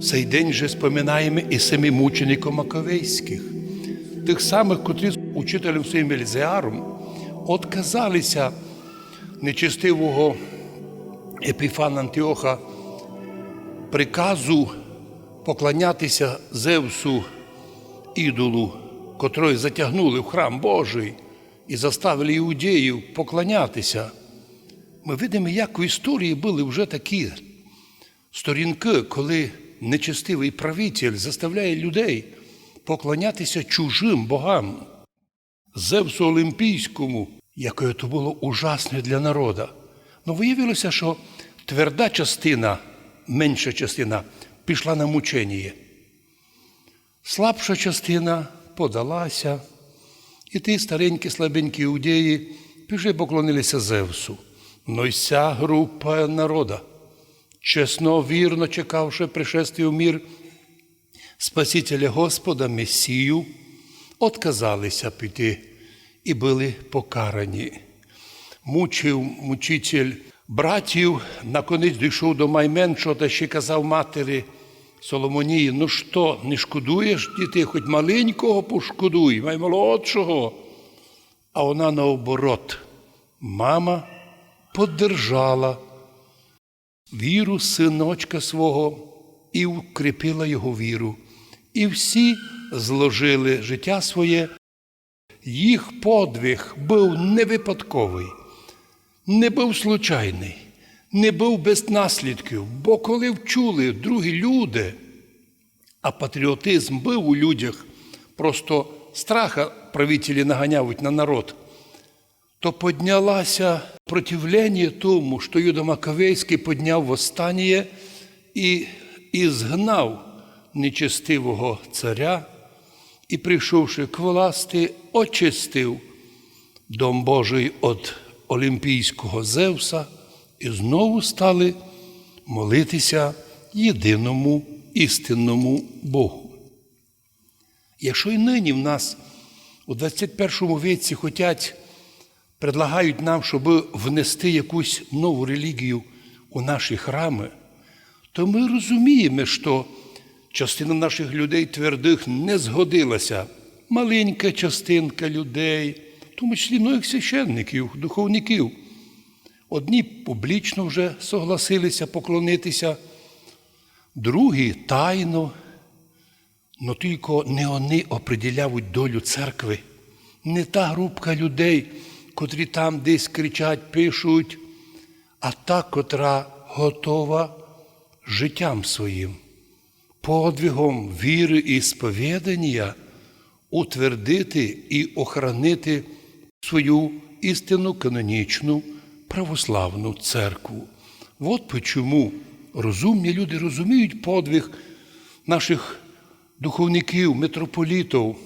Цей день же споминаємо і семи мучеників Маковейських, тих самих, котрі учителем своїм Елізеаром отказалися нечестивого Епіфана Антіоха приказу поклонятися Зевсу ідолу, котрий затягнули в храм Божий і заставили іудеїв поклонятися. Ми видимо, як в історії були вже такі сторінки, коли нечестивий правитель заставляє людей поклонятися чужим богам, Зевсу Олімпійському, яке то було ужасне для народу. Ну, виявилося, що тверда частина, менша частина пішла на мучення. Слабша частина подалася, і ті старенькі слабенькі іудеї пішли поклонилися Зевсу. Ну й ця група народа, чесно, вірно чекавши пришествия в мір Спасителя Господа Месію, отказалися піти і були покарані. Мучив мучитель братів, наконець дійшов до майменшого та ще казав матері Соломонії, ну що, не шкодуєш дітей, хоч маленького пошкодуй, маймолодшого. А вона наоборот, мама поддержала віру синочка свого і укріпила його віру. І всі зложили життя своє. Їх подвиг був не випадковий, не був случайний, не був без наслідків, бо коли вчули другі люди, а патріотизм був у людях, просто страха правителі наганявуть на народ, то поднялася противлення тому, що Юда Маковейський подняв восстання і, і згнав нечестивого царя, і, прийшовши к власти, очистив дом Божий від Олімпійського Зевса, і знову стали молитися єдиному істинному Богу. Якщо і нині в нас у 21 віці хотять, предлагають нам, щоб внести якусь нову релігію у наші храми, то ми розуміємо, що частина наших людей твердих не згодилася. Маленька частинка людей, в тому числі многих священників, духовників. Одні публічно вже согласилися поклонитися, другі тайно, но тільки не вони определяють долю церкви, не та групка людей, котрі там десь кричать, пишуть, а та, котра готова життям своїм, подвигом віри і сповідання утвердити і охоронити свою істинну канонічну православну церкву. От почому розумні люди розуміють подвиг наших духовників, митрополітів,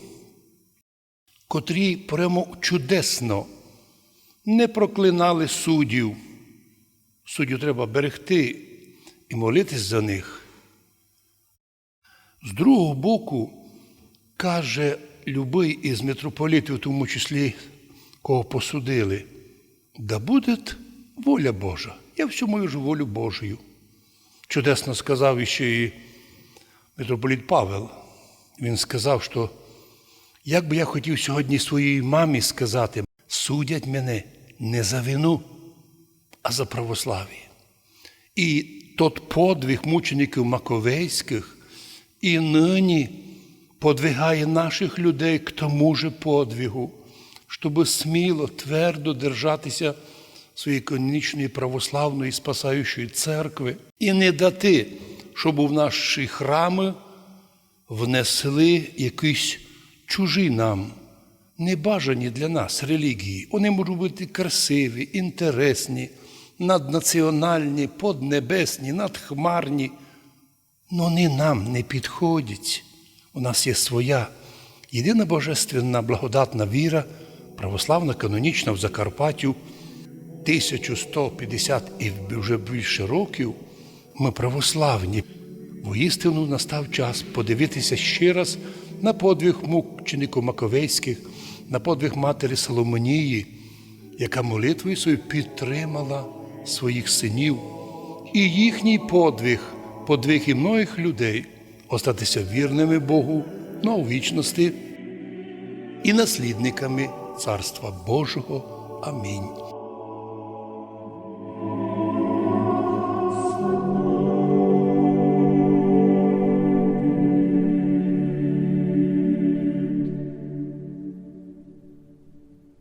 котрі прямо чудесно не проклинали суддів. Суддю треба берегти і молитись за них. З другого боку, каже любий із митрополітів, в тому числі кого посудили, да буде воля Божа. Я всьому вижу волю Божою. Чудесно сказав іще і митрополіт Павел. Він сказав, що як би я хотів сьогодні своїй мамі сказати, судять мене не за вину, а за православ'я. І тот подвиг мучеників Маковейських і нині подвигає наших людей к тому же подвигу, щоб сміло, твердо держатися своєї канонічної православної спасаючої церкви і не дати, щоб в наші храми внесли якісь чужі нам, небажані для нас релігії. Вони можуть бути красиві, інтересні, наднаціональні, поднебесні, надхмарні. Но вони нам не підходять. У нас є своя єдина божественна благодатна віра, православна канонічна в Закарпаттю, 1150 і вже більше років. Ми православні. Воістину настав час подивитися ще раз на подвиг мучеників Маковейських, на подвиг матері Соломонії, яка молитвою свою підтримала своїх синів, і їхній подвиг подвиг і многих людей остатися вірними Богу на вічності і наслідниками Царства Божого. Амінь.